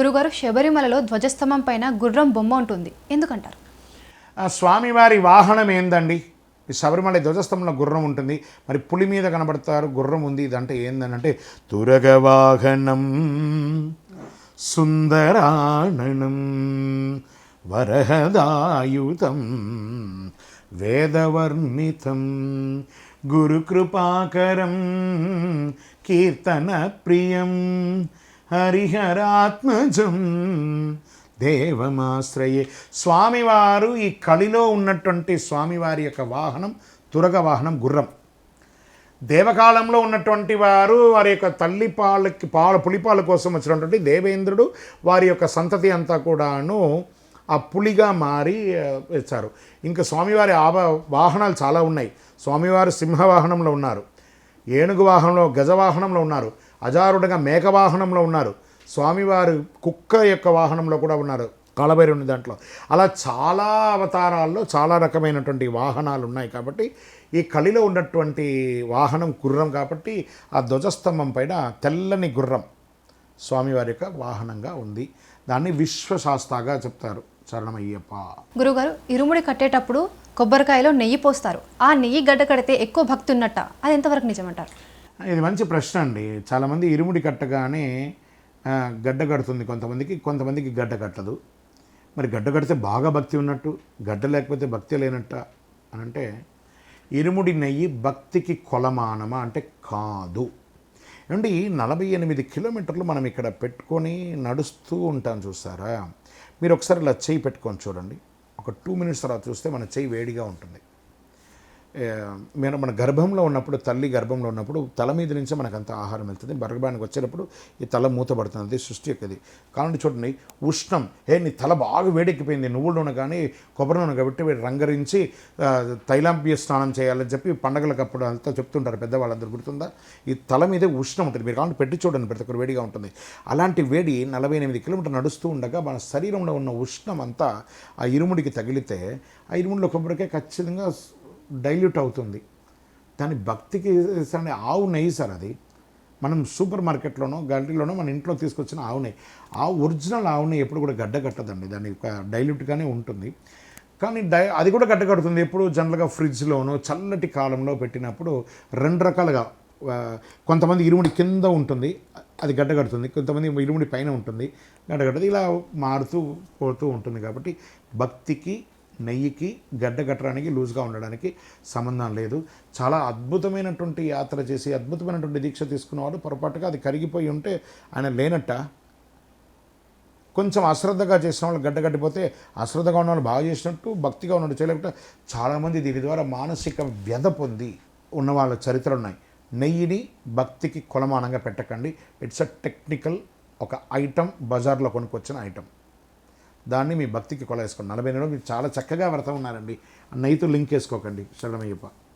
గురుగారు శబరిమలలో ధ్వజస్తంభం పైన గుర్రం బొమ్మ ఉంటుంది. ఎందుకంటారు? స్వామివారి వాహనం ఏందండి? శబరిమల ధ్వజస్తంభంలో గుర్రం ఉంటుంది. మరి పులి మీద కనబడతారు గుర్రం ఉంది. ఇదంటే ఏందనంటే తురగ వాహనం సుందరాణనం వరహదాయుతం వేదవర్ణితం గురుకృపాకరం కీర్తన ప్రియం హరిహరాత్మజం. దేవమాశ్రయే. స్వామివారు ఈ కలిలో ఉన్నటువంటి స్వామివారి యొక్క వాహనం తురగ వాహనం గుర్రం. దేవకాలంలో ఉన్నటువంటి వారు వారి యొక్క తల్లి పాలకి పాల పులిపాల కోసం వచ్చినటువంటి దేవేంద్రుడు వారి యొక్క సంతతి అంతా కూడాను ఆ పులిగా మారి ఇచ్చారు. ఇంకా స్వామివారి ఆభ వాహనాలు చాలా ఉన్నాయి. స్వామివారు సింహ వాహనంలో ఉన్నారు. ఏనుగు వాహనంలో గజవాహనంలో ఉన్నారు. అజారుడుగా మేక వాహనంలో ఉన్నారు. స్వామివారు కుక్క యొక్క వాహనంలో కూడా ఉన్నారు. కాలభైరవుని దాంట్లో. అలా చాలా అవతారాల్లో చాలా రకమైనటువంటి వాహనాలు ఉన్నాయి కాబట్టి ఈ కలిలో ఉన్నటువంటి వాహనం గుర్రం కాబట్టి ఆ ధ్వజస్తంభం పైన తెల్లని గుర్రం స్వామివారి యొక్క వాహనంగా ఉంది. దాన్ని విశ్వశాస్తాగా చెప్తారు చరణమయ్యప్ప గురుగారు ఇరుముడి కట్టేటప్పుడు కొబ్బరికాయలో నెయ్యి పోస్తారు. ఆ నెయ్యి గడ్డ కడితే ఎక్కువ భక్తి ఉన్నట్ట అది ఎంతవరకు నిజమంటారు? ఇది మంచి ప్రశ్న అండి. చాలామంది ఇరుముడి కట్టగానే గడ్డ కడుతుంది. కొంతమందికి కొంతమందికి గడ్డ కట్టదు. మరి గడ్డ కడితే బాగా భక్తి ఉన్నట్టు గడ్డ లేకపోతే భక్తి లేనట్ట అని అంటే ఇరుముడి నెయ్యి భక్తికి కొలమానమా అంటే కాదు. ఏమండి నలభై ఎనిమిది కిలోమీటర్లు మనం ఇక్కడ పెట్టుకొని నడుస్తూ ఉంటాం చూస్తారా మీరు ఒకసారి ఇలా చేయి పెట్టుకొని చూడండి. ఒక టూ మినిట్స్ తర్వాత చూస్తే మన చేయి వేడిగా ఉంటుంది. మేము మన గర్భంలో ఉన్నప్పుడు తల్లి గర్భంలో ఉన్నప్పుడు తల మీద నుంచే మనకు అంత ఆహారం వెళ్తుంది. గర్భానికి వచ్చేటప్పుడు ఈ తల మూతబడుతుంది సృష్టి యొక్కది కాబట్టి చూడండి ఉష్ణం. ఏ నీ తల బాగా వేడెక్కిపోయింది నువ్వుల నూనె కానీ కొబ్బరి నూనె కాబట్టి వీడు రంగరించి ఆ, తైలాంబియ స్నానం చేయాలని చెప్పి పండగలకు అప్పుడు అంతా చెప్తుంటారు పెద్దవాళ్ళందరూ గుర్తుందా? ఈ తల మీదే ఉష్ణం ఉంటుంది. మీరు కావాలంటే పెట్టి చూడండి ప్రతి ఒక్కరు వేడిగా ఉంటుంది. అలాంటి వేడి నలభై ఎనిమిది కిలోమీటర్ నడుస్తూ ఉండగా మన శరీరంలో ఉన్న ఉష్ణం అంతా ఆ ఇరుముడికి తగిలితే ఆ ఇరుముడిలో కొబ్బరికాయ ఖచ్చితంగా డైల్యూట్ అవుతుంది. దాని భక్తికి సరే ఆవు నెయ్యి సార్ అది. మనం సూపర్ మార్కెట్లోనో గంటలోనో మన ఇంట్లో తీసుకొచ్చిన ఆవు నెయ్యి. ఆ ఒరిజినల్ ఆవు నెయ్యి ఎప్పుడు కూడా గడ్డ కట్టదండి. దాని డైల్యూట్గానే ఉంటుంది. కానీ డై అది కూడా గడ్డ కడుతుంది. ఎప్పుడు జనరల్గా ఫ్రిడ్జ్లోనో చల్లటి కాలంలో పెట్టినప్పుడు రెండు రకాలుగా కొంతమంది ఇరుముడి కింద ఉంటుంది అది గడ్డ కడుతుంది. కొంతమంది ఇరుముడి పైన ఉంటుంది గడ్డ కడుతుంది. ఇలా మారుతూ పోతూ ఉంటుంది కాబట్టి భక్తికి నెయ్యికి గడ్డ కట్టడానికి లూజ్గా ఉండడానికి సంబంధం లేదు. చాలా అద్భుతమైనటువంటి యాత్ర చేసి అద్భుతమైనటువంటి దీక్ష తీసుకున్నవాడు పొరపాటుగా అది కరిగిపోయి ఉంటే ఆయన లేనట్ట? కొంచెం అశ్రద్ధగా చేసిన వాళ్ళు గడ్డ కట్టిపోతే అశ్రద్ధగా ఉన్న వాళ్ళు బాగా చేసినట్టు భక్తిగా ఉన్నట్టు చేయలేకపోతే చాలామంది దీని ద్వారా మానసిక వ్యధ పొంది ఉన్న వాళ్ళ చరిత్రలు ఉన్నాయి. నెయ్యిని భక్తికి కొలమానంగా పెట్టకండి. ఇట్స్ అ టెక్నికల్ ఒక ఐటమ్ బజార్లో కొనుక్కొచ్చిన ఐటమ్ దాన్ని మీ భక్తికి కొలేసుకోండి నలభై నెలలు మీరు చాలా చక్కగా వ్రతం ఉన్నారండి. నైతు లింక్ వేసుకోకండి శరణమయ్యప్ప.